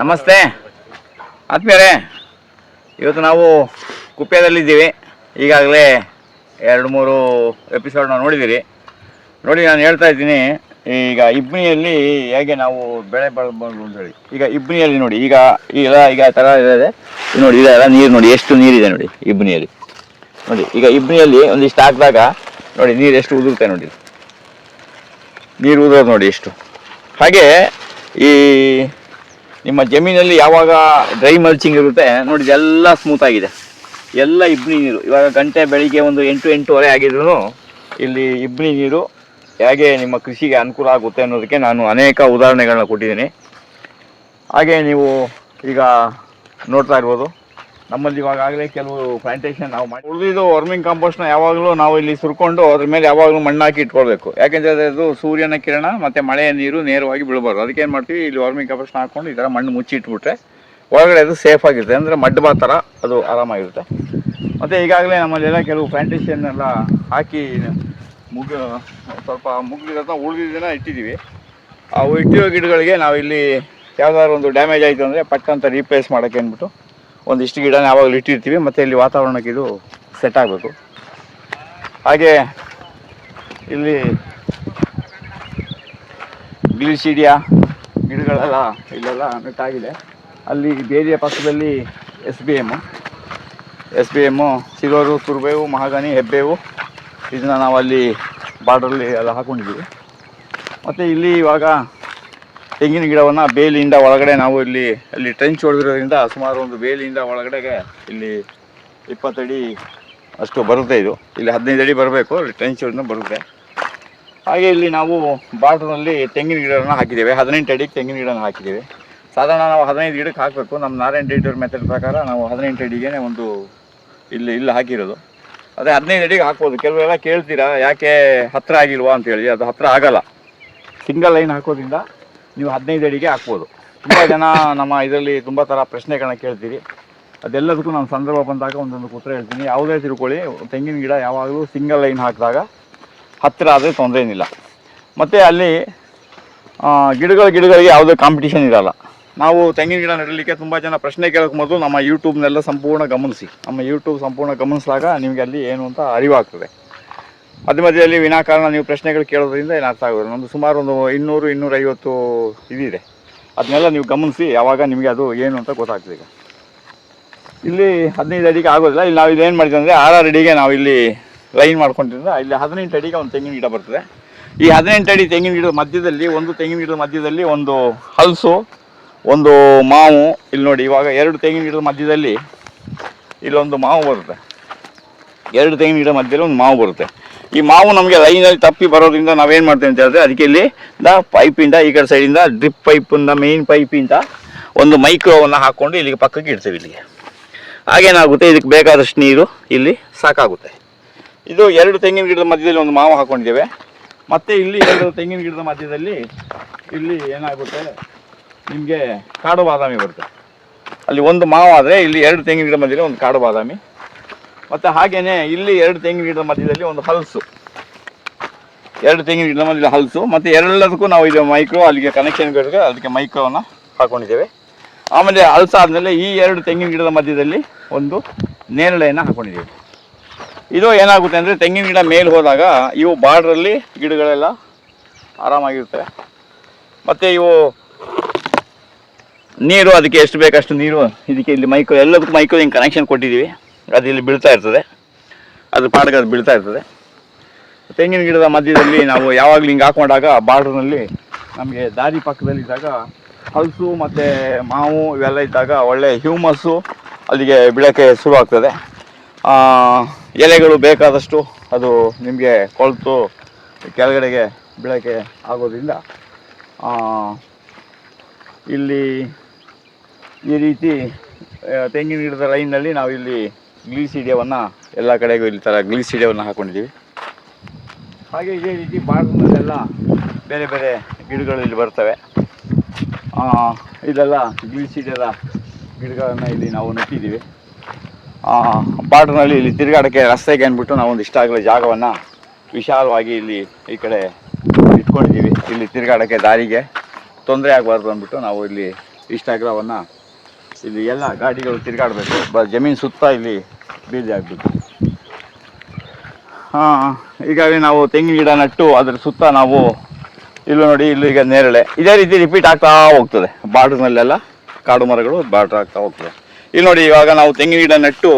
ನಮಸ್ತೆ. ಆತ್ಮೀಯರೇ, ಇವತ್ತು ನಾವು ಕುಪ್ಪೆಯಲ್ಲಿದ್ದೀವಿ ಈಗಾಗಲೇ ಎರಡು ಮೂರು ಎಪಿಸೋಡ್ ನಾವು ನೋಡಿದ್ದೀರಿ. ನೋಡಿ, ನಾನು ಹೇಳ್ತಾ ಇದ್ದೀನಿ, ಈಗ ಇಬ್ನಿಯಲ್ಲಿ ಹೇಗೆ ನಾವು ಬೆಳೆ ಅಂತ ಹೇಳಿ. ಈಗ ಇಬ್ನಿಯಲ್ಲಿ ನೋಡಿ, ಈಗ ಈಗ ಈಗ ಥರ ಇದೆ, ಇದು. ನೋಡಿ ಇದೆಲ್ಲ ನೀರು ನೋಡಿ, ಎಷ್ಟು ನೀರಿದೆ ನೋಡಿ, ಇಬ್ನಿಯಲ್ಲಿ. ನೋಡಿ, ಈಗ ಇಬ್ನಿಯಲ್ಲಿ ಒಂದಿಷ್ಟು ಹಾಕಿದಾಗ, ನೋಡಿ, ನೀರು ಎಷ್ಟು ಉದುರುತ್ತೆ ನೋಡಿ. ನೀರು ಉದುರೋದು ನೋಡಿ ಎಷ್ಟು. ಹಾಗೆ ಈ ನಿಮ್ಮ ಜಮೀನಲ್ಲಿ ಯಾವಾಗ ಡ್ರೈ ಮಲ್ಚಿಂಗ್ ಇರುತ್ತೆ, ನೋಡಿ ಎಲ್ಲ ಸ್ಮೂತ್ ಆಗಿದೆ. ಎಲ್ಲ ಇಬ್ಬನಿ ನೀರು, ಇವಾಗ ಗಂಟೆ ಬೆಳಿಗ್ಗೆ ಒಂದು ಎಂಟು, ಎಂಟೂವರೆ ಆಗಿದ್ರು ಇಲ್ಲಿ ಇಬ್ಬನಿ ನೀರು ಹೇಗೆ ನಿಮ್ಮ ಕೃಷಿಗೆ ಅನುಕೂಲ ಆಗುತ್ತೆ ಅನ್ನೋದಕ್ಕೆ ನಾನು ಅನೇಕ ಉದಾಹರಣೆಗಳನ್ನ ಕೊಟ್ಟಿದ್ದೀನಿ. ಹಾಗೆ ನೀವು ಈಗ ನೋಡ್ತಾ ಇರ್ಬೋದು. ನಮ್ಮಲ್ಲಿ ಇವಾಗಲೇ ಕೆಲವು ಪ್ಲಾಂಟೇಶನ್ ನಾವು ಮಾಡಿ ಉಳಿದಿದ್ದು ವರ್ಮಿಂಗ್ ಕಾಂಪೋಸ್ಟ್ನ ಯಾವಾಗಲೂ ನಾವು ಇಲ್ಲಿ ಸುರ್ಕೊಂಡು ಅದ್ರ ಮೇಲೆ ಯಾವಾಗಲೂ ಮಣ್ಣು ಹಾಕಿ ಇಟ್ಕೊಳ್ಬೇಕು. ಯಾಕೆಂದ್ರೆ ಅದು ಸೂರ್ಯನ ಕಿರಣ ಮತ್ತು ಮಳೆಯ ನೀರು ನೇರವಾಗಿ ಬೀಳಬಾರ್ದು. ಅದಕ್ಕೆ ಏನು ಮಾಡ್ತೀವಿ? ಇಲ್ಲಿ ವರ್ಮಿಂಗ್ ಕಾಂಪೋಸ್ಟ್ನ ಹಾಕೊಂಡು ಈ ಥರ ಮಣ್ಣು ಮುಚ್ಚಿ ಇಟ್ಬಿಟ್ರೆ ಒಳಗಡೆ ಅದು ಸೇಫ್ ಆಗಿರುತ್ತೆ. ಅಂದರೆ ಮಡ್ ಬಾ ಥರ ಅದು ಆರಾಮಾಗಿರುತ್ತೆ. ಮತ್ತು ಈಗಾಗಲೇ ನಮ್ಮಲ್ಲೆಲ್ಲ ಕೆಲವು ಪ್ಲಾಂಟೇಶನ್ ಎಲ್ಲ ಹಾಕಿ ಮುಗ ಸ್ವಲ್ಪ ಮುಗಿದಿರೋದನ್ನ ಉಳಿದಿದ್ದನ್ನ ಇಟ್ಟಿದ್ದೀವಿ ಆ ಇಟ್ಟಿರೋ ಗಿಡಗಳಿಗೆ ನಾವು ಇಲ್ಲಿ ಯಾವ್ದಾದ್ರು ಒಂದು ಡ್ಯಾಮೇಜ್ ಆಯಿತು ಅಂದರೆ ಪಟ್ಟಂತ ರೀಪ್ಲೇಸ್ ಮಾಡೋಕ್ಕೆ ಅಂದ್ಬಿಟ್ಟು ಒಂದಿಷ್ಟು ಗಿಡನ ಯಾವಾಗಲೂ ಇಟ್ಟಿರ್ತೀವಿ, ಮತ್ತು ಇಲ್ಲಿ ವಾತಾವರಣಕ್ಕೆ ಇದು ಸೆಟ್ ಆಗಬೇಕು. ಹಾಗೆ ಇಲ್ಲಿ ಗ್ಲೀಸಿಡಿಯಾ ಗಿಡಗಳೆಲ್ಲ ಇಲ್ಲೆಲ್ಲ ನೆಟ್ಟಾಗಿದೆ. ಅಲ್ಲಿ ಬೇರೆಯ ಪಕ್ಕದಲ್ಲಿ S B M S B M ಸಿರೋರು ತುರ್ಬೇವು ಮಹಾಗನಿ ಹೆಬ್ಬೇವು, ಇದನ್ನ ನಾವು ಅಲ್ಲಿ ಬಾರ್ಡ್ರಲ್ಲಿ ಎಲ್ಲ ಹಾಕೊಂಡಿದ್ದೀವಿ. ಮತ್ತು ಇಲ್ಲಿ ಇವಾಗ ತೆಂಗಿನ ಗಿಡವನ್ನು ಬೇಲಿಯಿಂದ ಒಳಗಡೆ ನಾವು ಇಲ್ಲಿ, ಅಲ್ಲಿ ಟ್ರೆಂಚ್ ಹೊಡೆದಿರೋದ್ರಿಂದ ಸುಮಾರು ಒಂದು ಬೇಲಿಯಿಂದ ಒಳಗಡೆಗೆ ಇಲ್ಲಿ ಇಪ್ಪತ್ತಡಿ ಅಷ್ಟು ಬರುತ್ತೆ ಇದು. ಇಲ್ಲಿ ಹದಿನೈದು ಅಡಿ ಬರಬೇಕು, ಅಲ್ಲಿ ಟ್ರೆಂಚ್ ಹೊಡೆದ ಬರುತ್ತೆ. ಹಾಗೆ ಇಲ್ಲಿ ನಾವು ಬಾರ್ಡ್ರಲ್ಲಿ ತೆಂಗಿನ ಗಿಡವನ್ನು ಹಾಕಿದ್ದೇವೆ. ಹದಿನೆಂಟು ಅಡಿಗೆ ತೆಂಗಿನ ಗಿಡನ ಹಾಕಿದ್ದೇವೆ. ಸಾಧಾರಣ ನಾವು ಹದಿನೈದು ಗಿಡಕ್ಕೆ ಹಾಕಬೇಕು. ನಮ್ಮ ನಾರಾಯಣ ಡೇಟರ್ ಮೆಥಡ್ ಪ್ರಕಾರ ನಾವು ಹದಿನೆಂಟು ಅಡಿಗೆ ಒಂದು ಇಲ್ಲಿ ಇಲ್ಲಿ ಹಾಕಿರೋದು. ಅದೇ ಹದಿನೈದು ಅಡಿಗೆ ಹಾಕ್ಬೋದು. ಕೆಲವೆಲ್ಲ ಕೇಳ್ತೀರಾ, ಯಾಕೆ ಹತ್ತಿರ ಆಗಿಲ್ವಾ ಅಂತ ಹೇಳಿ. ಅದು ಹತ್ತಿರ ಆಗಲ್ಲ. ಸಿಂಗಲ್ ಲೈನ್ ಹಾಕೋದ್ರಿಂದ ನೀವು ಹದಿನೈದು ಅಡಿಗೆ ಹಾಕ್ಬೋದು. ತುಂಬ ಜನ ನಮ್ಮ ಇದರಲ್ಲಿ ತುಂಬ ಥರ ಪ್ರಶ್ನೆಗಳನ್ನ ಕೇಳ್ತೀರಿ. ಅದೆಲ್ಲದಕ್ಕೂ ನಾನು ಸಂದರ್ಭ ಬಂದಾಗ ಒಂದೊಂದು ಉತ್ತರ ಹೇಳ್ತೀನಿ. ಯಾವುದೇ ತಿಳ್ಕೊಳ್ಳಿ ತೆಂಗಿನ ಗಿಡ ಯಾವಾಗಲೂ ಸಿಂಗಲ್ ಲೈನ್ ಹಾಕಿದಾಗ ಹತ್ತಿರ ಆದರೆ ತೊಂದರೆ ಏನಿಲ್ಲ. ಮತ್ತು ಅಲ್ಲಿ ಗಿಡಗಳ ಗಿಡಗಳಿಗೆ ಯಾವುದೇ ಕಾಂಪಿಟೇಷನ್ ಇರಲ್ಲ. ನಾವು ತೆಂಗಿನ ಗಿಡ ನೆಡಲಿಕ್ಕೆ ತುಂಬ ಜನ ಪ್ರಶ್ನೆ ಕೇಳೋಕೆ ಮೊದಲು ನಮ್ಮ ಯೂಟ್ಯೂಬ್ನೆಲ್ಲ ಸಂಪೂರ್ಣ ಗಮನಿಸಿ. ನಮ್ಮ ಯೂಟ್ಯೂಬ್ ಸಂಪೂರ್ಣ ಗಮನಿಸಿದಾಗ ನಿಮಗೆ ಅಲ್ಲಿ ಏನು ಅಂತ ಅರಿವಾಗ್ತದೆ. ಅದ್ರ ಮಧ್ಯದಲ್ಲಿ ವಿನಾಕಾರಣ ನೀವು ಪ್ರಶ್ನೆಗಳು ಕೇಳೋದ್ರಿಂದ ಏನು ಅರ್ಥ ಆಗೋದು? ಒಂದು ಸುಮಾರು ಒಂದು ಇನ್ನೂರು, ಇನ್ನೂರೈವತ್ತು ಇದಿದೆ. ಅದನ್ನೆಲ್ಲ ನೀವು ಗಮನಿಸಿ, ಯಾವಾಗ ನಿಮಗೆ ಅದು ಏನು ಅಂತ ಗೊತ್ತಾಗ್ತದೆ ಈಗ. ಇಲ್ಲಿ ಹದಿನೈದು ಅಡಿಗೆ ಆಗೋದಿಲ್ಲ. ಇಲ್ಲಿ ನಾವು ಇದೇನು ಮಾಡಿದ್ವಿ ಅಂದರೆ ಆರಾರು ಅಡಿಗೆ ನಾವು ಇಲ್ಲಿ ಲೈನ್ ಮಾಡ್ಕೊಂಡಿದ್ದ ಇಲ್ಲಿ ಹದಿನೆಂಟು ಅಡಿಗೆ ಒಂದು ತೆಂಗಿನ ಗಿಡ ಬರ್ತದೆ. ಈ ಹದಿನೆಂಟು ಅಡಿ ತೆಂಗಿನ ಗಿಡದ ಮಧ್ಯದಲ್ಲಿ, ಒಂದು ತೆಂಗಿನ ಗಿಡದ ಮಧ್ಯದಲ್ಲಿ ಒಂದು ಹಲಸು, ಒಂದು ಮಾವು. ಇಲ್ಲಿ ನೋಡಿ, ಇವಾಗ ಎರಡು ತೆಂಗಿನ ಗಿಡದ ಮಧ್ಯದಲ್ಲಿ ಇಲ್ಲೊಂದು ಮಾವು ಬರುತ್ತೆ. ಎರಡು ತೆಂಗಿನ ಗಿಡ ಮಧ್ಯದಲ್ಲಿ ಒಂದು ಮಾವು ಬರುತ್ತೆ. ಈ ಮಾವು ನಮಗೆ ಲೈನಲ್ಲಿ ತಪ್ಪಿ ಬರೋದ್ರಿಂದ ನಾವೇನು ಮಾಡ್ತೇವೆ ಅಂತ ಹೇಳಿದ್ರೆ ಅದಕ್ಕೆ ಇಲ್ಲಿ ಪೈಪಿಂದ ಈ ಕಡೆ ಸೈಡಿಂದ ಡ್ರಿಪ್ ಪೈಪಿಂದ ಮೇನ್ ಪೈಪಿಂದ ಒಂದು ಮೈಕ್ರೋವನ್ನು ಹಾಕ್ಕೊಂಡು ಇಲ್ಲಿಗೆ ಪಕ್ಕಕ್ಕೆ ಇಡ್ತೇವೆ ಇಲ್ಲಿಗೆ. ಹಾಗೇನಾಗುತ್ತೆ ಇದಕ್ಕೆ ಬೇಕಾದಷ್ಟು ನೀರು ಇಲ್ಲಿ ಸಾಕಾಗುತ್ತೆ. ಇದು ಎರಡು ತೆಂಗಿನ ಗಿಡದ ಮಧ್ಯದಲ್ಲಿ ಒಂದು ಮಾವು ಹಾಕೊಂಡಿದ್ದೇವೆ. ಮತ್ತೆ ಇಲ್ಲಿ ಎರಡು ತೆಂಗಿನ ಗಿಡದ ಮಧ್ಯದಲ್ಲಿ ಇಲ್ಲಿ ಏನಾಗುತ್ತೆ? ನಿಮಗೆ ಕಾಡು ಬಾದಾಮಿ ಬರುತ್ತೆ. ಅಲ್ಲಿ ಒಂದು ಮಾವು ಆದರೆ ಇಲ್ಲಿ ಎರಡು ತೆಂಗಿನ ಗಿಡ ಮಧ್ಯದಲ್ಲಿ ಒಂದು ಕಾಡು ಬಾದಾಮಿ. ಮತ್ತು ಹಾಗೇನೆ ಇಲ್ಲಿ ಎರಡು ತೆಂಗಿನ ಗಿಡದ ಮಧ್ಯದಲ್ಲಿ ಒಂದು ಹಲಸು. ಎರಡು ತೆಂಗಿನ ಗಿಡದ ಮಧ್ಯದಲ್ಲಿ ಹಲಸು, ಮತ್ತು ಎರಡಕ್ಕೂ ನಾವು ಇದು ಮೈಕ್ರೋ ಅಲ್ಲಿಗೆ ಕನೆಕ್ಷನ್ ಅದಕ್ಕೆ ಮೈಕ್ರೋವನ್ನು ಹಾಕೊಂಡಿದ್ದೇವೆ. ಆಮೇಲೆ ಹಲಸು ಆದಮೇಲೆ ಈ ಎರಡು ತೆಂಗಿನ ಗಿಡದ ಮಧ್ಯದಲ್ಲಿ ಒಂದು ನೇರಳೆಯನ್ನು ಹಾಕೊಂಡಿದ್ದೇವೆ. ಇದು ಏನಾಗುತ್ತೆ ಅಂದರೆ ತೆಂಗಿನ ಗಿಡ ಮೇಲೆ ಹೋದಾಗ ಇವು ಬಾರ್ಡ್ರಲ್ಲಿ ಗಿಡಗಳೆಲ್ಲ ಆರಾಮಾಗಿರ್ತವೆ. ಮತ್ತು ಇವು ನೀರು, ಅದಕ್ಕೆ ಎಷ್ಟು ಬೇಕಷ್ಟು ನೀರು, ಇದಕ್ಕೆ ಇಲ್ಲಿ ಮೈಕ್ರೋ ಎಲ್ಲದಕ್ಕೂ ಮೈಕ್ರೋ ಹಿಂಗೆ ಕನೆಕ್ಷನ್ ಕೊಟ್ಟಿದ್ದೀವಿ. ಅದು ಇಲ್ಲಿ ಬೀಳ್ತಾ ಇರ್ತದೆ. ಅದು ಪಾಡಗ ಅದು ಬೀಳ್ತಾ ಇರ್ತದೆ. ತೆಂಗಿನ ಗಿಡದ ಮಧ್ಯದಲ್ಲಿ ನಾವು ಯಾವಾಗಲೂ ಹಿಂಗೆ ಹಾಕೊಂಡಾಗ ಬಾರ್ಡ್ರ್ನಲ್ಲಿ ನಮಗೆ ದಾರಿ ಪಕ್ಕದಲ್ಲಿ ಇದ್ದಾಗ ಹಲಸು ಮತ್ತು ಮಾವು ಇವೆಲ್ಲ ಇದ್ದಾಗ ಒಳ್ಳೆ ಹ್ಯೂಮಸ್ಸು ಅಲ್ಲಿಗೆ ಬಿಡೋಕ್ಕೆ ಶುರು ಆಗ್ತದೆ. ಆ, ಎಲೆಗಳು ಬೇಕಾದಷ್ಟು ಅದು ನಿಮಗೆ ಕೊಳೆತು ಕೆಳಗಡೆಗೆ ಬಿಡೋಕ್ಕೆ ಆಗೋದ್ರಿಂದ ಇಲ್ಲಿ ಈ ರೀತಿ ತೆಂಗಿನ ಗಿಡದ ಲೈನ್ನಲ್ಲಿ ನಾವು ಇಲ್ಲಿ ಗ್ಲೀಸಿಡಿಯವನ್ನು ಎಲ್ಲ ಕಡೆಗೂ ಇಲ್ಲಿ ಥರ ಗ್ಲೀಸಿಡಿಯವನ್ನು ಹಾಕ್ಕೊಂಡಿದ್ದೀವಿ ಹಾಗೆ ಇದೇ ರೀತಿ ಭಾರತದಲ್ಲೆಲ್ಲ ಬೇರೆ ಬೇರೆ ಗಿಡಗಳು ಇಲ್ಲಿ ಬರ್ತವೆ. ಇದೆಲ್ಲ ಗ್ಲೀಸಿಡಿಯದ ಗಿಡಗಳನ್ನು ಇಲ್ಲಿ ನಾವು ನೆಟ್ಟಿದ್ದೀವಿ ಬಾರ್ಡ್ರ್ನಲ್ಲಿ ಇಲ್ಲಿ ತಿರುಗಾಡೋಕ್ಕೆ ರಸ್ತೆಗೆ ಅಂದ್ಬಿಟ್ಟು ನಾವು ಒಂದು ಇಷ್ಟ ಆಗಲ ಜಾಗವನ್ನು ವಿಶಾಲವಾಗಿ ಇಲ್ಲಿ ಈ ಕಡೆ ಇಟ್ಕೊಂಡಿದ್ದೀವಿ ಇಲ್ಲಿ ತಿರುಗಾಡೋಕ್ಕೆ ದಾರಿಗೆ ತೊಂದರೆ ಆಗಬಾರ್ದು ಅಂದ್ಬಿಟ್ಟು ನಾವು ಇಲ್ಲಿ ಇಷ್ಟಾಗ್ರವನ್ನು ಇಲ್ಲಿ ಎಲ್ಲ ಗಾಡಿಗಳು ತಿರುಗಾಡಬೇಕು. ಬ, ಜಮೀನು ಸುತ್ತ ಇಲ್ಲಿ ಬೀದಿ ಆಗಬೇಕು ಹಾಂ, ಹೀಗಾಗಿ ನಾವು ತೆಂಗಿನ ಗಿಡ ನಟ್ಟು ಅದ್ರ ಸುತ್ತ ನಾವು ಇಲ್ಲೂ ನೋಡಿ, ಇಲ್ಲೂ ಈಗ ನೇರಳೆ. ಇದೇ ರೀತಿ ರಿಪೀಟ್ ಆಗ್ತಾ ಹೋಗ್ತದೆ. ಬಾರ್ಡ್ರ್ನಲ್ಲೆಲ್ಲ ಕಾಡು ಮರಗಳು ಬಾರ್ಡ್ರ್ ಆಗ್ತಾ ಹೋಗ್ತದೆ. ಇಲ್ಲಿ ನೋಡಿ, ಇವಾಗ ನಾವು ತೆಂಗಿನ ಗಿಡ ನೆಟ್ಟು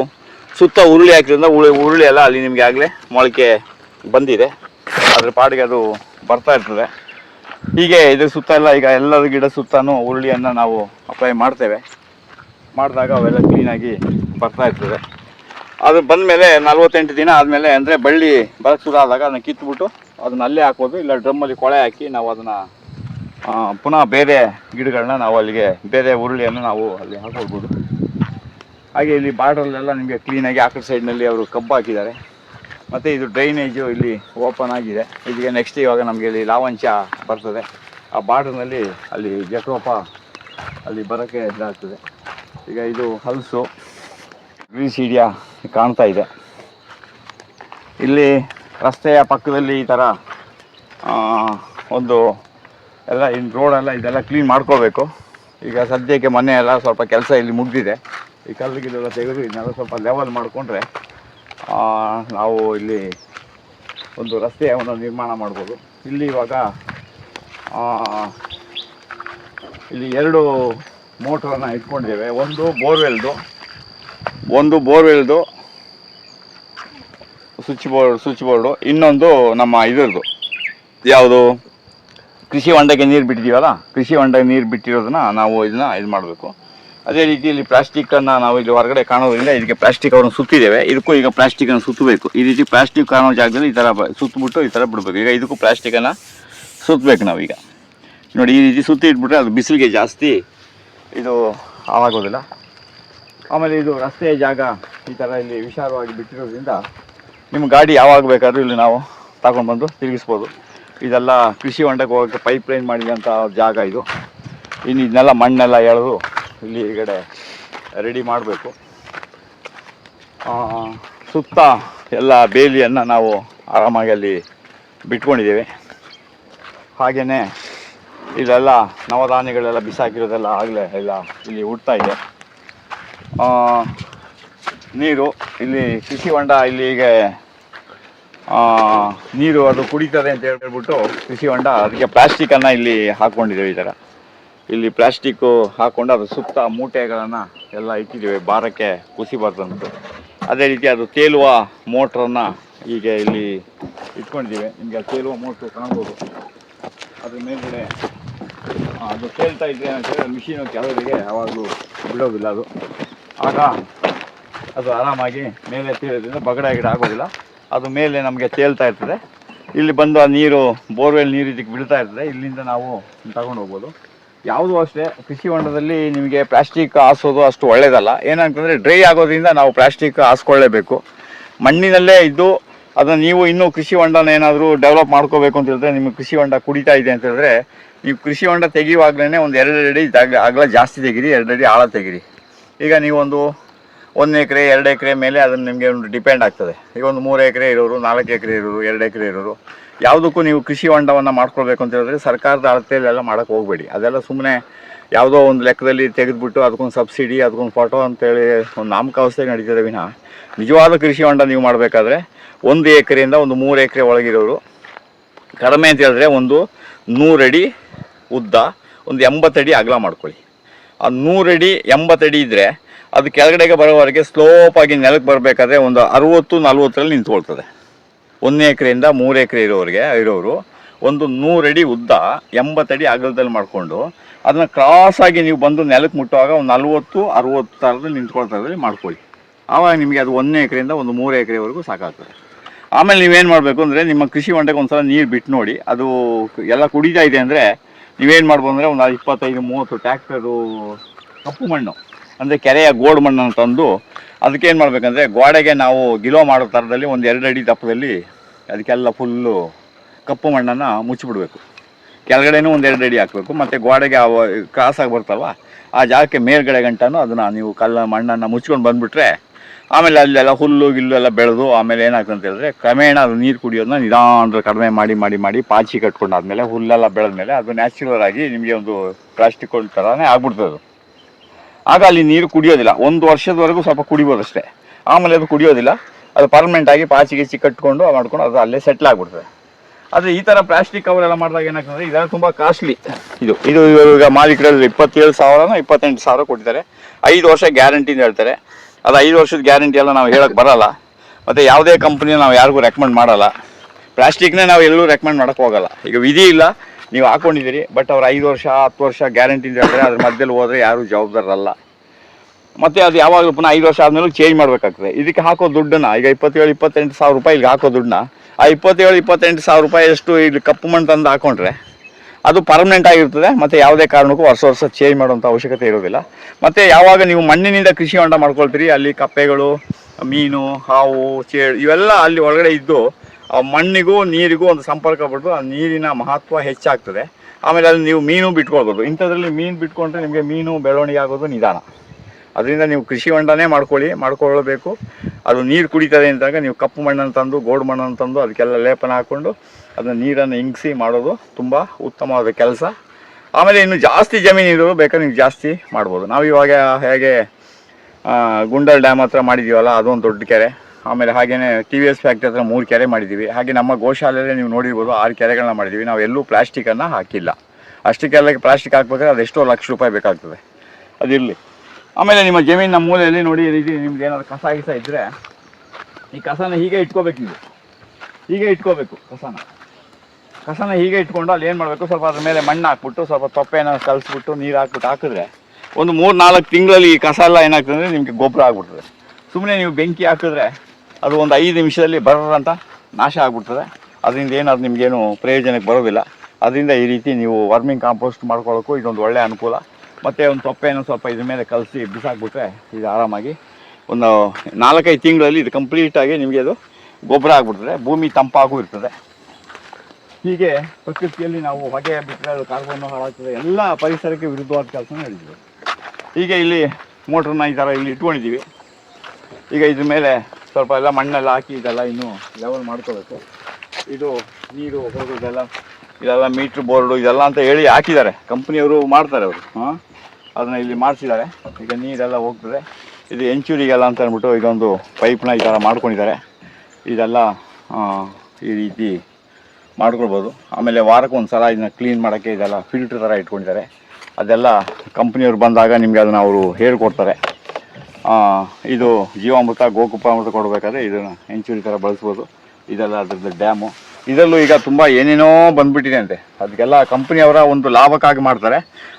ಸುತ್ತ ಉರುಳಿ ಹಾಕಿದ್ರಿಂದ ಉಳಿ, ಉರುಳಿ ಎಲ್ಲ ಅಲ್ಲಿ ನಿಮಗೆ ಆಗಲೇ ಮೊಳಕೆ ಬಂದಿದೆ. ಅದ್ರ ಪಾಡಿಗೆ ಅದು ಬರ್ತಾ ಇರ್ತದೆ. ಹೀಗೆ ಇದ್ರ ಸುತ್ತ ಎಲ್ಲ ಈಗ ಎಲ್ಲರ ಗಿಡ ಸುತ್ತನೂ ಉರುಳಿಯನ್ನು ನಾವು ಅಪ್ಲೈ ಮಾಡ್ತೇವೆ. ಮಾಡಿದಾಗ ಅವೆಲ್ಲ ಕ್ಲೀನಾಗಿ ಬರ್ತಾ ಇರ್ತದೆ. ಅದು ಬಂದಮೇಲೆ ನಲ್ವತ್ತೆಂಟು ದಿನ ಆದಮೇಲೆ ಅಂದರೆ ಬಳ್ಳಿ ಆದಾಗ ಅದನ್ನ ಕಿತ್ಬಿಟ್ಟು ಅದನ್ನ ಅಲ್ಲೇ ಹಾಕೋದು, ಇಲ್ಲ ಡ್ರಮ್ಮಲ್ಲಿ ಕೊಳೆ ಹಾಕಿ ನಾವು ಅದನ್ನು ಪುನಃ ಬೇರೆ ಗಿಡಗಳನ್ನ ನಾವು ಅಲ್ಲಿಗೆ, ಬೇರೆ ಉರುಳಿಯನ್ನು ನಾವು ಅಲ್ಲಿ ಹಾಕೊಳ್ಬೋದು ಹಾಗೆ ಇಲ್ಲಿ ಬಾರ್ಡ್ರಲ್ಲೆಲ್ಲ ನಿಮಗೆ ಕ್ಲೀನಾಗಿ ಆ ಕಡೆ ಸೈಡ್ನಲ್ಲಿ ಅವರು ಕಬ್ಬು ಹಾಕಿದ್ದಾರೆ. ಮತ್ತು ಇದು ಡ್ರೈನೇಜು ಇಲ್ಲಿ ಓಪನ್ ಆಗಿದೆ. ಇದೀಗ ನೆಕ್ಸ್ಟ್ ಇವಾಗ ನಮಗೆ ಇಲ್ಲಿ ಲಾವಂಚ ಬರ್ತದೆ. ಆ ಬಾರ್ಡ್ರ್ನಲ್ಲಿ ಅಲ್ಲಿ ಜಕ್ರೋಪ ಅಲ್ಲಿ ಬರೋಕ್ಕೆ ಇದಾಗ್ತದೆ. ಈಗ ಇದು ಹಲಸು. ಗ್ರೀಸಿಡಿಯಾ ಕಾಣ್ತಾ ಇದೆ. ಇಲ್ಲಿ ರಸ್ತೆಯ ಪಕ್ಕದಲ್ಲಿ ಈ ಥರ ಒಂದು ಎಲ್ಲ ಇನ್ನು ರೋಡೆಲ್ಲ ಇದೆಲ್ಲ ಕ್ಲೀನ್ ಮಾಡ್ಕೋಬೇಕು. ಈಗ ಸದ್ಯಕ್ಕೆ ಮನೆ ಎಲ್ಲ ಸ್ವಲ್ಪ ಕೆಲಸ ಇಲ್ಲಿ ಮುಗಿದಿದೆ. ಈ ಕಲ್ಲು ಗಿಲ್ಲೆಲ್ಲ ತೆಗೆದು ಇದನ್ನೆಲ್ಲ ಸ್ವಲ್ಪ ಲೆವೆಲ್ ಮಾಡಿಕೊಂಡ್ರೆ ನಾವು ಇಲ್ಲಿ ಒಂದು ರಸ್ತೆಯನ್ನು ನಿರ್ಮಾಣ ಮಾಡ್ಬೋದು. ಇಲ್ಲಿ ಇವಾಗ ಇಲ್ಲಿ ಎರಡು ಮೋಟ್ರನ್ನು ಇಟ್ಕೊಂಡಿದ್ದೇವೆ. ಒಂದು ಬೋರ್ವೆಲ್ದು ಒಂದು ಬೋರ್ವೆಲ್ದು ಸ್ವಿಚ್ ಬೋರ್ಡ್, ಸ್ವಿಚ್ ಬೋರ್ಡು, ಇನ್ನೊಂದು ನಮ್ಮ ಇದರದು ಯಾವುದು? ಕೃಷಿ ಹೊಂಡಕ್ಕೆ ನೀರು ಬಿಟ್ಟಿದ್ದೀವಲ್ಲ ಕೃಷಿ ಹೊಂಡಕ್ಕೆ ನೀರು ಬಿಟ್ಟಿರೋದನ್ನ ನಾವು ಇದನ್ನ ಇದು ಮಾಡಬೇಕು. ಅದೇ ರೀತಿ ಇಲ್ಲಿ ಪ್ಲಾಸ್ಟಿಕ್ಕನ್ನು ನಾವು ಇಲ್ಲಿ ಹೊರಗಡೆ ಕಾಣೋದ್ರಿಂದ ಇದಕ್ಕೆ ಪ್ಲಾಸ್ಟಿಕ್ ಅವ್ರನ್ನ ಸುತ್ತಿದ್ದೇವೆ. ಇದಕ್ಕೂ ಈಗ ಪ್ಲಾಸ್ಟಿಕನ್ನು ಸುತ್ತಬೇಕು. ಈ ರೀತಿ ಪ್ಲಾಸ್ಟಿಕ್ ಕಾಣೋ ಜಾಗದಲ್ಲಿ ಈ ಥರ ಸುತ್ತಬಿಟ್ಟು ಈ ಥರ ಬಿಡಬೇಕು. ಈಗ ಇದಕ್ಕೂ ಪ್ಲಾಸ್ಟಿಕನ್ನು ಸುತ್ತಬೇಕು ನಾವೀಗ. ನೋಡಿ ಈ ರೀತಿ ಸುತ್ತಿ ಇಟ್ಬಿಟ್ರೆ ಅದು ಬಿಸಿಲಿಗೆ ಜಾಸ್ತಿ ಇದು ಹಾಳಾಗೋದಿಲ್ಲ. ಆಮೇಲೆ ಇದು ರಸ್ತೆಯ ಜಾಗ ಈ ಥರ ಇಲ್ಲಿ ವಿಶಾಲವಾಗಿ ಬಿಟ್ಟಿರೋದ್ರಿಂದ ನಿಮ್ಮ ಗಾಡಿ ಯಾವಾಗ ಬೇಕಾದ್ರೂ ಇಲ್ಲಿ ನಾವು ತಗೊಂಡು ಬಂದು ತಿರುಗಿಸ್ಬೋದು. ಇದೆಲ್ಲ ಕೃಷಿ ಹೊಂಡಕ್ಕೆ ಹೋಗೋಕ್ಕೆ ಪೈಪ್ ಲೈನ್ ಮಾಡಿದಂಥ ಜಾಗ ಇದು. ಇನ್ನು ಇದನ್ನೆಲ್ಲ ಮಣ್ಣೆಲ್ಲ ಎಳೆದು ಇಲ್ಲಿ ಈ ಕಡೆ ರೆಡಿ ಮಾಡಬೇಕು. ಸುತ್ತ ಎಲ್ಲ ಬೇಲಿಯನ್ನು ನಾವು ಆರಾಮಾಗಿ ಅಲ್ಲಿ ಬಿಟ್ಕೊಂಡಿದ್ದೇವೆ. ಹಾಗೆಯೇ ಇದೆಲ್ಲ ನವಧಾನ್ಯಗಳೆಲ್ಲ ಬಿಸಾಕಿರೋದೆಲ್ಲ ಆಗಲೇ ಎಲ್ಲ ಇಲ್ಲಿ ಹುಡ್ತಾ ಇದೆ. ನೀರು, ಇಲ್ಲಿ ಕೃಷಿ ಹೊಂಡ ಇಲ್ಲಿಗೆ ಈಗ ನೀರು ಅದು ಕುಡಿತದೆ ಅಂತ ಹೇಳ್ಬಿಟ್ಟು ಕೃಷಿ ಹೊಂಡ ಅದಕ್ಕೆ ಪ್ಲಾಸ್ಟಿಕ್ಕನ್ನು ಇಲ್ಲಿ ಹಾಕ್ಕೊಂಡಿದ್ದೇವೆ ಈ ಥರ ಇಲ್ಲಿ ಪ್ಲಾಸ್ಟಿಕ್ಕು ಹಾಕ್ಕೊಂಡು ಅದ್ರ ಸುತ್ತ ಮೂಟೆಗಳನ್ನು ಎಲ್ಲ ಇಟ್ಟಿದ್ದೇವೆ ಭಾರಕ್ಕೆ ಕುಸಿಬಾರ್ದಂತು ಅದೇ ರೀತಿ ಅದು ತೇಲುವ ಮೋಟ್ರನ್ನು ಈಗ ಇಲ್ಲಿ ಇಟ್ಕೊಂಡಿದ್ದೀವಿ. ನಿಮಗೆ ಆ ತೇಲುವ ಮೋಟ್ರು ಕಾಣ್ಬೋದು. ಅದ್ರ ಮೇಲ್ಗಡೆ ಅದು ತೇಲ್ತಾ ಇದ್ರೆ ಅಂತೇಳಿ ಮಿಷಿನು ಕೆಲವರಿಗೆ ಯಾವಾಗಲೂ ಬಿಡೋದಿಲ್ಲ ಅದು. ಆಗ ಅದು ಆರಾಮಾಗಿ ಮೇಲೆ ತೇಲೋದ್ರಿಂದ ಬಗಡ ಗಿಡ ಆಗೋದಿಲ್ಲ. ಅದು ಮೇಲೆ ನಮಗೆ ತೇಲ್ತಾ ಇರ್ತದೆ. ಇಲ್ಲಿ ಬಂದು ಆ ನೀರು, ಬೋರ್ವೆಲ್ ನೀರು ಇದಕ್ಕೆ ಬಿಡ್ತಾ ಇರ್ತದೆ. ಇಲ್ಲಿಂದ ನಾವು ತಗೊಂಡು ಹೋಗ್ಬೋದು. ಯಾವುದು ಅಷ್ಟೇ, ಕೃಷಿ ಹೊಂಡದಲ್ಲಿ ನಿಮಗೆ ಪ್ಲಾಸ್ಟಿಕ್ ಹಾಸೋದು ಅಷ್ಟು ಒಳ್ಳೆಯದಲ್ಲ ಏನಂತಂದರೆ ಡ್ರೈ ಆಗೋದ್ರಿಂದ ನಾವು ಪ್ಲಾಸ್ಟಿಕ್ ಹಾಸ್ಕೊಳ್ಳೇಬೇಕು. ಮಣ್ಣಿನಲ್ಲೇ ಇದ್ದು ಅದನ್ನು ನೀವು ಇನ್ನೂ ಕೃಷಿ ಹೊಂಡನ ಏನಾದರೂ ಡೆವಲಪ್ ಮಾಡ್ಕೋಬೇಕು ಅಂತ ಹೇಳಿದ್ರೆ ನಿಮಗೆ ಕೃಷಿ ಹೊಂಡ ಕುಡಿತಾ ಇದೆ ಅಂತ ಹೇಳಿದ್ರೆ, ನೀವು ಕೃಷಿ ಹೊಂಡ ತೆಗೆಯುವಾಗಲೇ ಒಂದು ಎರಡು ಅಡಿ ಅಗಲ ಜಾಸ್ತಿ ತೆಗೀರಿ ಎರಡು ಅಡಿ ಆಳ ತೆಗೀರಿ. ಈಗ ನೀವೊಂದು ಒಂದು ಎಕರೆ, ಎರಡು ಎಕರೆ ಮೇಲೆ ಅದನ್ನು ನಿಮಗೆ ಒಂದು ಡಿಪೆಂಡ್ ಆಗ್ತದೆ. ಈಗ ಒಂದು ಮೂರು ಎಕರೆ ಇರೋರು, ನಾಲ್ಕು ಎಕರೆ ಇರೋರು, ಎರಡು ಎಕರೆ ಇರೋರು, ಯಾವುದಕ್ಕೂ ನೀವು ಕೃಷಿ ಹೊಂಡವನ್ನು ಮಾಡ್ಕೊಳ್ಬೇಕು ಅಂತ ಹೇಳಿದ್ರೆ ಸರ್ಕಾರದ ಅಳತೆಯಲ್ಲೆಲ್ಲ ಮಾಡೋಕ್ಕೆ ಹೋಗಬೇಡಿ. ಅದೆಲ್ಲ ಸುಮ್ಮನೆ ಯಾವುದೋ ಒಂದು ಲೆಕ್ಕದಲ್ಲಿ ತೆಗೆದುಬಿಟ್ಟು ಅದಕ್ಕೊಂದು ಸಬ್ಸಿಡಿ ಅದಕ್ಕೊಂದು ಫೋಟೋ ಅಂತೇಳಿ ಒಂದು ನಾಮಕಾವಸ್ಥೆ ನಡೀತದೆ ವಿನಃ, ನಿಜವಾದ ಕೃಷಿ ಹೊಂಡ ನೀವು ಮಾಡಬೇಕಾದ್ರೆ ಒಂದು ಎಕರೆಯಿಂದ ಒಂದು ಮೂರು ಎಕರೆ ಒಳಗಿರೋರು, ಕಡಿಮೆ ಅಂತ ಹೇಳಿದ್ರೆ ಒಂದು ನೂರಡಿ ಉದ್ದ, ಒಂದು ಎಂಬತ್ತಡಿ ಅಗಲ ಮಾಡ್ಕೊಳ್ಳಿ. ಆ ನೂರಡಿ ಎಂಬತ್ತಡಿ ಇದ್ದರೆ ಅದು ಕೆಳಗಡೆಗೆ ಬರೋವರೆಗೆ ಸ್ಲೋಪಾಗಿ ನೆಲಕ್ಕೆ ಬರಬೇಕಾದ್ರೆ ಒಂದು ಅರುವತ್ತು, ನಲ್ವತ್ತರಲ್ಲಿ ನಿಂತ್ಕೊಳ್ತದೆ. ಒಂದು ಎಕರೆಯಿಂದ ಮೂರು ಎಕರೆ ಇರೋರಿಗೆ ಇರೋರು ಒಂದು ನೂರಡಿ ಉದ್ದ ಎಂಬತ್ತಡಿ ಅಗಲದಲ್ಲಿ ಮಾಡಿಕೊಂಡು ಅದನ್ನು ಕ್ರಾಸಾಗಿ ನೀವು ಬಂದು ನೆಲಕ್ಕೆ ಮುಟ್ಟುವಾಗ ಒಂದು ನಲ್ವತ್ತು ಅರುವತ್ತು ಥರದಲ್ಲಿ ನಿಂತ್ಕೊಳ್ತಾ ಮಾಡ್ಕೊಳ್ಳಿ. ಆವಾಗ ನಿಮಗೆ ಅದು ಒಂದನೇ ಎಕರೆಯಿಂದ ಒಂದು ಮೂರು ಎಕರೆವರೆಗೂ ಸಾಕಾಗ್ತದೆ. ಆಮೇಲೆ ನೀವೇನು ಮಾಡಬೇಕು ಅಂದರೆ ನಿಮ್ಮ ಕೃಷಿ ಹೊಂಡಕ್ಕೆ ಒಂದು ಸಲ ನೀರು ಬಿಟ್ಟು ನೋಡಿ, ಅದು ಎಲ್ಲ ಕುಡಿತಾ ಇದೆ ಅಂದರೆ ನೀವೇನು ಮಾಡ್ಬೋದು ಅಂದರೆ ಒಂದು ಇಪ್ಪತ್ತೈದು, ಮೂವತ್ತು ಟ್ಯಾಕ್ಟರು ಕಪ್ಪು ಮಣ್ಣು. ಅಂದರೆ ಕೆರೆಯ ಗೋಡು ಮಣ್ಣನ್ನು ತಂದು ಅದಕ್ಕೆ ಏನು ಮಾಡಬೇಕಂದ್ರೆ ಗೋಡೆಗೆ ನಾವು ಗಿಲೋ ಮಾಡೋ ಥರದಲ್ಲಿ ಒಂದು ಎರಡು ಅಡಿ ದಪ್ಪದಲ್ಲಿ ಅದಕ್ಕೆಲ್ಲ ಫುಲ್ಲು ಕಪ್ಪು ಮಣ್ಣನ್ನು ಮುಚ್ಚಿಬಿಡ್ಬೇಕು. ಕೆಳಗಡೆನೂ ಒಂದು ಎರಡು ಅಡಿ ಹಾಕಬೇಕು. ಮತ್ತು ಗೋಡೆಗೆ ಕ್ರಾಸಾಗಿ ಬರ್ತಲ್ವ ಆ ಜಾಗಕ್ಕೆ ಮೇಲ್ಗಡೆ ಗಂಟನೂ ಅದನ್ನು ನೀವು ಕಲ್ಲ ಮಣ್ಣನ್ನು ಮುಚ್ಕೊಂಡು ಬಂದುಬಿಟ್ರೆ ಆಮೇಲೆ ಅಲ್ಲೆಲ್ಲ ಹುಲ್ಲು, ಗಿಲ್ಲು ಎಲ್ಲ ಬೆಳೆದು ಆಮೇಲೆ ಏನಾಗ್ತದೆ ಅಂತ ಹೇಳಿದ್ರೆ ಕ್ರಮೇಣ ಅದು ನೀರು ಕುಡಿಯೋದನ್ನ ನಿಧಾನ ಕಡಿಮೆ ಮಾಡಿ ಮಾಡಿ ಮಾಡಿ ಪಾಚಿ ಕಟ್ಕೊಂಡಾದ್ಮೇಲೆ ಹುಲ್ಲೆಲ್ಲ ಬೆಳೆದ್ಮೇಲೆ ಅದು ನ್ಯಾಚುರಲ್ ಆಗಿ ನಿಮಗೆ ಒಂದು ಪ್ಲಾಸ್ಟಿಕ್ ಥರನೇ ಆಗ್ಬಿಡ್ತದೆ ಆಗ ಅಲ್ಲಿ ನೀರು ಕುಡಿಯೋದಿಲ್ಲ. ಒಂದು ವರ್ಷದವರೆಗೂ ಸ್ವಲ್ಪ ಕುಡಿಬೋದು ಅಷ್ಟೇ ಆಮೇಲೆ ಅದು ಕುಡಿಯೋದಿಲ್ಲ. ಅದು ಪರ್ಮನೆಂಟ್ ಆಗಿ ಪಾಚಿ ಗೀಚಿ ಕಟ್ಕೊಂಡು ಮಾಡ್ಕೊಂಡು ಅದು ಅಲ್ಲೇ ಸೆಟ್ಲ್ ಆಗ್ಬಿಡ್ತದೆ. ಆದರೆ ಈ ಥರ ಪ್ಲಾಸ್ಟಿಕ್ ಕವರ್ ಎಲ್ಲ ಮಾಡಿದಾಗ ಏನಾಗ್ತದೆ, ಇದೆಲ್ಲ ತುಂಬ ಕಾಸ್ಟ್ಲಿ ಇದು ಇದು ಈಗ ಮಾಲೀಕರಲ್ಲಿ ಇಪ್ಪತ್ತೇಳು ಸಾವಿರನ ಇಪ್ಪತ್ತೆಂಟು ಸಾವಿರ ಕೊಟ್ಟಿದ್ದಾರೆ. ಐದು ವರ್ಷ ಗ್ಯಾರಂಟಿ ಹೇಳ್ತಾರೆ. ಅದು ಐದು ವರ್ಷದ ಗ್ಯಾರಂಟಿ ಎಲ್ಲ ನಾವು ಹೇಳಕ್ಕೆ ಬರಲ್ಲ. ಮತ್ತು ಯಾವುದೇ ಕಂಪ್ನಿ ನಾವು ಯಾರಿಗೂ ರೆಕಮೆಂಡ್ ಮಾಡಲ್ಲ. ಪ್ಲಾಸ್ಟಿಕ್ನೇ ನಾವು ಎಲ್ಲೂ ರೆಕಮೆಂಡ್ ಮಾಡೋಕ್ಕೆ ಹೋಗಲ್ಲ. ಈಗ ವಿಧಿ ಇಲ್ಲ. ನೀವು ಹಾಕೊಂಡಿದ್ದೀರಿ ಬಟ್ ಅವ್ರು ಐದು ವರ್ಷ, ಹತ್ತು ವರ್ಷ ಗ್ಯಾರಂಟಿ ಹೇಳ್ತಾರೆ ಅದ್ರ ಮಧ್ಯದಲ್ಲಿ ಹೋದರೆ ಯಾರೂ ಜವಾಬ್ದಾರರಲ್ಲ. ಮತ್ತೆ ಅದು ಯಾವಾಗಲೂ ಪುನಃ ಐದು ವರ್ಷ ಆದ್ಮೇಲೆ ಚೇಂಜ್ ಮಾಡಬೇಕಾಗ್ತದೆ. ಇದಕ್ಕೆ ಹಾಕೋ ದುಡ್ಡನ್ನ, ಈಗ ಇಪ್ಪತ್ತೇಳು, ಇಪ್ಪತ್ತೆಂಟು ಸಾವಿರ ರೂಪಾಯಿ ಇಲ್ಲಿಗೆ ಹಾಕೋ ದುಡ್ಡನ್ನ, ಆ ಇಪ್ಪತ್ತೇಳು, ಇಪ್ಪತ್ತೆಂಟು ಸಾವಿರ ರೂಪಾಯಿ ಅಷ್ಟು ಇಲ್ಲಿ ಕಪ್ಪು ಮಣ್ಣು ತಂದು ಹಾಕೊಂಡ್ರೆ, ಅದು ಪರ್ಮನೆಂಟ್ ಆಗಿರ್ತದೆ, ಮತ್ತು ಯಾವುದೇ ಕಾರಣಕ್ಕೂ ವರ್ಷ ವರ್ಷ ಚೇಂಜ್ ಮಾಡುವಂಥ ಅವಶ್ಯಕತೆ ಇರೋದಿಲ್ಲ. ಮತ್ತು ಯಾವಾಗ ನೀವು ಮಣ್ಣಿನಿಂದ ಕೃಷಿ ಹೊಂಡ ಮಾಡ್ಕೊಳ್ತೀರಿ, ಅಲ್ಲಿ ಕಪ್ಪೆಗಳು, ಮೀನು, ಹಾವು ಚೇಳು ಇವೆಲ್ಲ ಅಲ್ಲಿ ಒಳಗಡೆ ಇದ್ದು ಆ ಮಣ್ಣಿಗೂ ನೀರಿಗೂ ಒಂದು ಸಂಪರ್ಕ ಬಿಟ್ಟು ಆ ನೀರಿನ ಮಹತ್ವ ಹೆಚ್ಚಾಗ್ತದೆ. ಆಮೇಲೆ ಅಲ್ಲಿ ನೀವು ಮೀನು ಬಿಟ್ಕೊಳ್ಬೋದು. ಇಂಥದ್ರಲ್ಲಿ ಮೀನು ಬಿಟ್ಕೊಂಡ್ರೆ ನಿಮಗೆ ಮೀನು ಬೆಳವಣಿಗೆ ಆಗೋದು ನಿಧಾನ. ಅದರಿಂದ ನೀವು ಕೃಷಿ ಹೊಂಡನೇ ಮಾಡ್ಕೊಳ್ಳಿ, ಮಾಡ್ಕೊಳ್ಳಬೇಕು. ಅದು ನೀರು ಕುಡಿತದೆ ಅಂದಾಗ ನೀವು ಕಪ್ಪು ಮಣ್ಣನ್ನು ತಂದು, ಗೋಡು ಮಣ್ಣನ್ನು ತಂದು ಅದಕ್ಕೆಲ್ಲ ಲೇಪನ ಹಾಕ್ಕೊಂಡು ಅದನ್ನ ನೀರನ್ನು ಇಂಗಿಸಿ ಮಾಡೋದು ತುಂಬ ಉತ್ತಮವಾದ ಕೆಲಸ. ಆಮೇಲೆ ಇನ್ನು ಜಾಸ್ತಿ ಜಮೀನು ಇರೋರು ಬೇಕಾದ್ರೆ ನೀವು ಜಾಸ್ತಿ ಮಾಡ್ಬೋದು. ನಾವು ಇವಾಗ ಹೇಗೆ ಗುಂಡಲ್ ಡ್ಯಾಮ್ ಹತ್ರ ಮಾಡಿದ್ದೀವಲ್ಲ ಅದೊಂದು ದೊಡ್ಡ ಕೆರೆ. ಆಮೇಲೆ ಹಾಗೇನೆ ಟಿ ವಿ ಎಸ್ ಫ್ಯಾಕ್ಟ್ರಿ ಹತ್ರ ಮೂರು ಕೆರೆ ಮಾಡಿದ್ದೀವಿ ಹಾಗೆ ನಮ್ಮ ಗೋಶಾಲೆಯಲ್ಲಿ ನೀವು ನೋಡಿರ್ಬೋದು ಆರು ಕೆರೆಗಳನ್ನ ಮಾಡಿದ್ದೀವಿ ನಾವು ಎಲ್ಲೂ ಪ್ಲಾಸ್ಟಿಕನ್ನು ಹಾಕಿಲ್ಲ. ಅಷ್ಟಕ್ಕೆಲ್ಲ ಪ್ಲಾಸ್ಟಿಕ್ ಹಾಕ್ಬೇಕಾದ್ರೆ ಅದೆಷ್ಟೋ ಲಕ್ಷ ರೂಪಾಯಿ ಬೇಕಾಗ್ತದೆ. ಅದಿರಲಿ ಆಮೇಲೆ ನಿಮ್ಮ ಜಮೀನಿನ ಮೂಲೆಯಲ್ಲಿ ನೋಡಿ ರೀತಿ ನಿಮ್ಗೆ ಏನಾದ್ರು ಕಸ ಗಿಸ ಇದ್ದರೆ ಈ ಕಸನ ಹೀಗೆ ಇಟ್ಕೋಬೇಕು ನೀವು. ಹೀಗೆ ಇಟ್ಕೋಬೇಕು ಕಸನ. ಕಸನ ಹೀಗೆ ಇಟ್ಕೊಂಡು ಅಲ್ಲಿ ಏನು ಮಾಡಬೇಕು? ಸ್ವಲ್ಪ ಅದ್ರ ಮೇಲೆ ಮಣ್ಣು ಹಾಕ್ಬಿಟ್ಟು, ಸ್ವಲ್ಪ ತೊಪ್ಪೆನ ಕಲಿಸ್ಬಿಟ್ಟು, ನೀರು ಹಾಕ್ಬಿಟ್ಟು ಹಾಕಿದ್ರೆ ಒಂದು ಮೂರು ನಾಲ್ಕು ತಿಂಗಳಲ್ಲಿ ಈ ಕಸ ಎಲ್ಲ ಏನಾಗ್ತದೆ ಅಂದರೆ ನಿಮಗೆ ಗೊಬ್ಬರ ಆಗ್ಬಿಡ್ತದೆ. ಸುಮ್ಮನೆ ನೀವು ಬೆಂಕಿ ಹಾಕಿದ್ರೆ ಅದು ಒಂದು ಐದು ನಿಮಿಷದಲ್ಲಿ ಬರೋರಂತ ನಾಶ ಆಗ್ಬಿಡ್ತದೆ. ಅದರಿಂದ ಏನು ಅದು ನಿಮಗೇನು ಪ್ರಯೋಜನಕ್ಕೆ ಬರೋದಿಲ್ಲ. ಅದರಿಂದ ಈ ರೀತಿ ನೀವು ವರ್ಮಿಂಗ್ ಕಾಂಪೋಸ್ಟ್ ಮಾಡ್ಕೊಳ್ಳೋಕ್ಕೂ ಇದೊಂದು ಒಳ್ಳೆಯ ಅನುಕೂಲ. ಮತ್ತು ಒಂದು ತೊಪ್ಪೆಯನ್ನು ಸ್ವಲ್ಪ ಇದ್ರ ಮೇಲೆ ಕಲಸಿ ಬಿಸಾಕ್ಬಿಟ್ರೆ ಇದು ಆರಾಮಾಗಿ ಒಂದು ನಾಲ್ಕೈದು ತಿಂಗಳಲ್ಲಿ ಇದು ಕಂಪ್ಲೀಟಾಗಿ ನಿಮಗೆ ಅದು ಗೊಬ್ಬರ ಆಗ್ಬಿಡ್ತದೆ. ಭೂಮಿ ತಂಪಾಗೂ ಇರ್ತದೆ. ಹೀಗೆ ಪ್ರಕೃತಿಯಲ್ಲಿ ನಾವು ಹೊಗೆ ಬಿಟ್ಟರೆ ಅದು ಕಾರ್ಬನ್ ಹಾಳಾಗ್ತದೆ. ಎಲ್ಲ ಪರಿಸರಕ್ಕೆ ವಿರುದ್ಧವಾದ ಕೆಲಸ ನಡೆದಿದೆ. ಹೀಗೆ ಇಲ್ಲಿ ಮೋಟ್ರನ್ನ ಈ ಥರ ಇಲ್ಲಿ ಇಟ್ಕೊಂಡಿದ್ದೀವಿ. ಈಗ ಇದ್ರ ಮೇಲೆ ಸ್ವಲ್ಪ ಎಲ್ಲ ಮಣ್ಣೆಲ್ಲ ಹಾಕಿ ಇದೆಲ್ಲ ಇನ್ನು ಲೆವೆಲ್ ಮಾಡ್ಕೋಬೇಕು. ಇದು ನೀರು ಹೋಗೋದೆಲ್ಲ ಇದೆಲ್ಲ ಮೀಟ್ರ್ ಬೋರ್ಡು ಇದೆಲ್ಲ ಅಂತ ಹೇಳಿ ಹಾಕಿದ್ದಾರೆ. ಕಂಪ್ನಿಯವರು ಮಾಡ್ತಾರೆ ಅವರು. ಹಾಂ? ಅದನ್ನು ಇಲ್ಲಿ ಮಾಡಿಸಿದ್ದಾರೆ. ಈಗ ನೀರೆಲ್ಲ ಹೋಗ್ತದೆ. ಇದು ಎಂಚೂರಿಗೆಲ್ಲ ಅಂತ ಅಂದ್ಬಿಟ್ಟು ಇದೊಂದು ಪೈಪ್ನ ಈ ಥರ ಮಾಡ್ಕೊಂಡಿದ್ದಾರೆ. ಇದೆಲ್ಲ ಈ ರೀತಿ ಮಾಡ್ಕೊಳ್ಬೋದು. ಆಮೇಲೆ ವಾರಕ್ಕೆ ಒಂದು ಸಲ ಇದನ್ನ ಕ್ಲೀನ್ ಮಾಡೋಕ್ಕೆ ಇದೆಲ್ಲ ಫಿಲ್ಟ್ರ್ ಥರ ಇಟ್ಕೊಂಡಿದ್ದಾರೆ. ಅದೆಲ್ಲ ಕಂಪ್ನಿಯವ್ರು ಬಂದಾಗ ನಿಮಗೆ ಅದನ್ನು ಅವರು ಹೇಳ್ಕೊಡ್ತಾರೆ. ಇದು ಜೀವಾಮೃತ, ಗೋಕುಪಾಮೃತ ಕೊಡಬೇಕಾದ್ರೆ ಇದನ್ನು ಎಂಚೂರಿ ಥರ ಬಳಸ್ಬೋದು. ಇದೆಲ್ಲ ಅದ್ರದ್ದು ಡ್ಯಾಮು. ಇದರಲ್ಲೂ ಈಗ ತುಂಬ ಏನೇನೋ ಬಂದ್ಬಿಟ್ಟಿದೆ ಅಂತೆ. ಅದಕ್ಕೆಲ್ಲ ಕಂಪ್ನಿಯವರ ಒಂದು ಲಾಭಕ್ಕಾಗಿ ಮಾಡ್ತಾರೆ.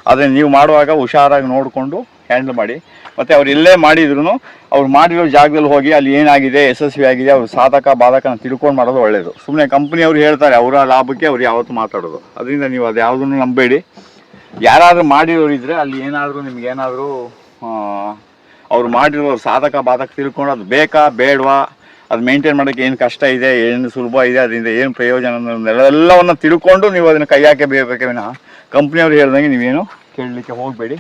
ಆದರೆ ನೀವು ಮಾಡುವಾಗ ಹುಷಾರಾಗಿ ನೋಡಿಕೊಂಡು ಹ್ಯಾಂಡಲ್ ಮಾಡಿ. ಮತ್ತು ಅವ್ರು ಎಲ್ಲೇ ಮಾಡಿದ್ರು ಅವ್ರು ಮಾಡಿರೋ ಜಾಗದಲ್ಲಿ ಹೋಗಿ ಅಲ್ಲಿ ಏನಾಗಿದೆ, ಯಶಸ್ವಿ ಆಗಿದೆ, ಅವ್ರು ಸಾಧಕ, ಬಾಧಕನ ತಿಳ್ಕೊಂಡು ಮಾಡೋದು ಒಳ್ಳೆಯದು ಸುಮ್ಮನೆ ಕಂಪ್ನಿಯವರು ಹೇಳ್ತಾರೆ, ಅವರ ಲಾಭಕ್ಕೆ ಅವ್ರು ಯಾವತ್ತೂ ಮಾತಾಡೋದು. ಅದರಿಂದ ನೀವು ಅದು ಯಾವುದನ್ನು ನಂಬೇಡಿ. ಯಾರಾದರೂ ಮಾಡಿರೋರು ಇದ್ದರೆ ಅಲ್ಲಿ ಏನಾದರೂ, ನಿಮ್ಗೆ ಏನಾದರೂ ಅವ್ರು ಮಾಡಿರುವ ಸಾಧಕ ಬಾಧಕ ತಿಳ್ಕೊಂಡು ಅದು ಬೇಕಾ, ಬೇಡವಾ? ಅದು ಮೇಂಟೈನ್ ಮಾಡೋಕ್ಕೆ ಏನು ಕಷ್ಟ ಇದೆ, ಏನು ಸುಲಭ ಇದೆ, ಅದರಿಂದ ಏನು ಪ್ರಯೋಜನ ಎಲ್ಲವನ್ನು ತಿಳ್ಕೊಂಡು ನೀವು ಅದನ್ನು ಕೈ ಹಾಕಿ ಬೇಕೇ ವಿನ ಕಂಪ್ನಿಯವ್ರು ಹೇಳ್ದಂಗೆ ನೀವೇನು ಕೇಳಲಿಕ್ಕೆ ಹೋಗಬೇಡಿ.